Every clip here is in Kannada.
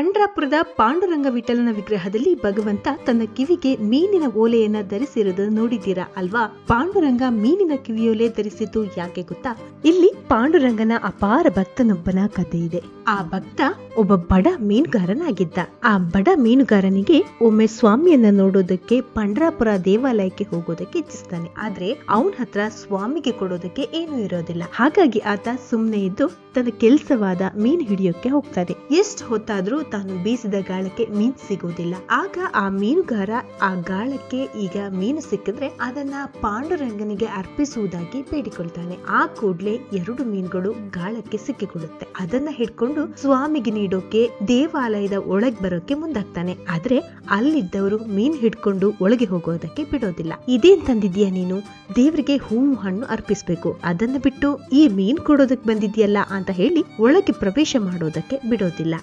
ಪಂಡ್ರಾಪುರದ ಪಾಂಡುರಂಗ ವಿಠಲನ ವಿಗ್ರಹದಲ್ಲಿ ಭಗವಂತ ತನ್ನ ಕಿವಿಗೆ ಮೀನಿನ ಓಲೆಯನ್ನ ಧರಿಸಿರುವುದನ್ನು ನೋಡಿದ್ದೀರಾ ಅಲ್ವಾ? ಪಾಂಡುರಂಗ ಮೀನಿನ ಕಿವಿಯೋಲೆ ಧರಿಸಿದ್ದು ಯಾಕೆ ಗೊತ್ತಾ? ಇಲ್ಲಿ ಪಾಂಡುರಂಗನ ಅಪಾರ ಭಕ್ತನೊಬ್ಬನ ಕಥೆ ಇದೆ. ಆ ಭಕ್ತ ಒಬ್ಬ ಬಡ ಮೀನುಗಾರನಾಗಿದ್ದ. ಆ ಬಡ ಮೀನುಗಾರನಿಗೆ ಒಮ್ಮೆ ಸ್ವಾಮಿಯನ್ನ ನೋಡೋದಕ್ಕೆ ಪಂಡ್ರಾಪುರ ದೇವಾಲಯಕ್ಕೆ ಹೋಗೋದಕ್ಕೆ ಇಚ್ಛಿಸ್ತಾನೆ. ಆದ್ರೆ ಅವನ ಹತ್ರ ಸ್ವಾಮಿಗೆ ಕೊಡೋದಕ್ಕೆ ಏನೂ ಇರೋದಿಲ್ಲ. ಹಾಗಾಗಿ ಆತ ಸುಮ್ನೆ ಇದ್ದು ತನ್ನ ಕೆಲಸವಾದ ಮೀನು ಹಿಡಿಯೋಕೆ ಹೋಗ್ತಾನೆ. ಎಷ್ಟು ಹೊತ್ತಾದ್ರೂ ತಾನು ಬೀಸಿದ ಗಾಳಕ್ಕೆ ಮೀನು ಸಿಗೋದಿಲ್ಲ ಆಗ ಆ ಮೀನುಗಾರ ಆ ಗಾಳಕ್ಕೆ ಈಗ ಮೀನು ಸಿಕ್ಕಿದ್ರೆ ಅದನ್ನ ಪಾಂಡುರಂಗನಿಗೆ ಅರ್ಪಿಸುವುದಾಗಿ ಬೇಡಿಕೊಳ್ತಾನೆ. ಆ ಕೂಡ್ಲೆ ಎರಡು ಮೀನುಗಳು ಗಾಳಕ್ಕೆ ಸಿಕ್ಕಿಕೊಳ್ಳುತ್ತೆ. ಅದನ್ನ ಹಿಡ್ಕೊಂಡು ಸ್ವಾಮಿಗೆ ನೀಡೋಕೆ, ದೇವಾಲಯದ ಒಳಗ್ ಬರೋಕೆ ಮುಂದಾಗ್ತಾನೆ. ಆದ್ರೆ ಅಲ್ಲಿದ್ದವರು ಮೀನ್ ಹಿಡ್ಕೊಂಡು ಒಳಗೆ ಹೋಗೋದಕ್ಕೆ ಬಿಡೋದಿಲ್ಲ. ಇದೇನ್ ತಂದಿದ್ಯಾ ನೀನು? ದೇವರಿಗೆ ಹೂವು ಹಣ್ಣು ಅರ್ಪಿಸ್ಬೇಕು. ಅದನ್ನ ಬಿಟ್ಟು ಈ ಮೀನ್ ಕೊಡೋದಕ್ ಬಂದಿದ್ಯಲ್ಲ ಅಂತ ಹೇಳಿ ಒಳಗೆ ಪ್ರವೇಶ ಮಾಡೋದಕ್ಕೆ ಬಿಡೋದಿಲ್ಲ.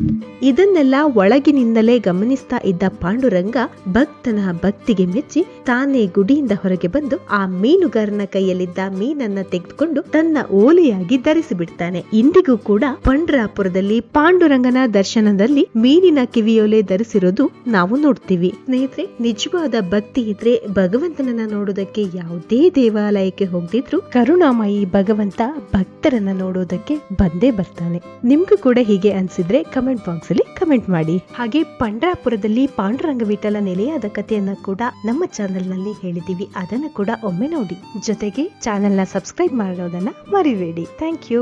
ಇದನ್ನೆಲ್ಲ ಒಳಗಿನಿಂದಲೇ ಗಮನಿಸ್ತಾ ಇದ್ದ ಪಾಂಡುರಂಗ ಭಕ್ತನ ಭಕ್ತಿಗೆ ಮೆಚ್ಚಿ ತಾನೇ ಗುಡಿಯಿಂದ ಹೊರಗೆ ಬಂದು ಆ ಮೀನುಗಾರನ ಕೈಯಲ್ಲಿದ್ದ ಮೀನನ್ನ ತೆಗೆದುಕೊಂಡು ತನ್ನ ಓಲೆಯಾಗಿ ಧರಿಸಿಬಿಡ್ತಾನೆ. ಇಂದಿಗೂ ಕೂಡ ಪಂಡ್ರಾಪುರದಲ್ಲಿ ಪಾಂಡುರಂಗನ ದರ್ಶನದಲ್ಲಿ ಮೀನಿನ ಕಿವಿಯೋಲೆ ಧರಿಸಿರೋದು ನಾವು ನೋಡ್ತೀವಿ. ಸ್ನೇಹಿತರೆ, ನಿಜವಾದ ಭಕ್ತಿ ಇದ್ರೆ ಭಗವಂತನನ್ನ ನೋಡೋದಕ್ಕೆ ಯಾವುದೇ ದೇವಾಲಯಕ್ಕೆ ಹೋಗದಿದ್ರು ಕರುಣಾಮಯಿ ಭಗವಂತ ಭಕ್ತರನ್ನ ನೋಡೋದಕ್ಕೆ ಬಂದೇ ಬರ್ತಾನೆ. ನಿಮ್ಗೂ ಕೂಡ ಹೀಗೆ ಅನ್ಸಿದ್ರೆ ಕಮೆಂಟ್ ಬಾಕ್ಸ್ ಅಲ್ಲಿ ಕಮೆಂಟ್ ಮಾಡಿ. ಹಾಗೆ ಪಂಡ್ರಾಪುರದಲ್ಲಿ ಪಾಂಡುರಂಗ ವಿಠಲ ನೆಲೆಯಾದ ಕಥೆಯನ್ನ ಕೂಡ ನಮ್ಮ ಚಾನೆಲ್ನಲ್ಲಿ ಹೇಳಿದೀವಿ ಅದನ್ನ ಕೂಡ ಒಮ್ಮೆ ನೋಡಿ. ಜೊತೆಗೆ ಚಾನೆಲ್ನ ಸಬ್ಸ್ಕ್ರೈಬ್ ಮಾಡೋದನ್ನ ಮರಿಬೇಡಿ. Thank you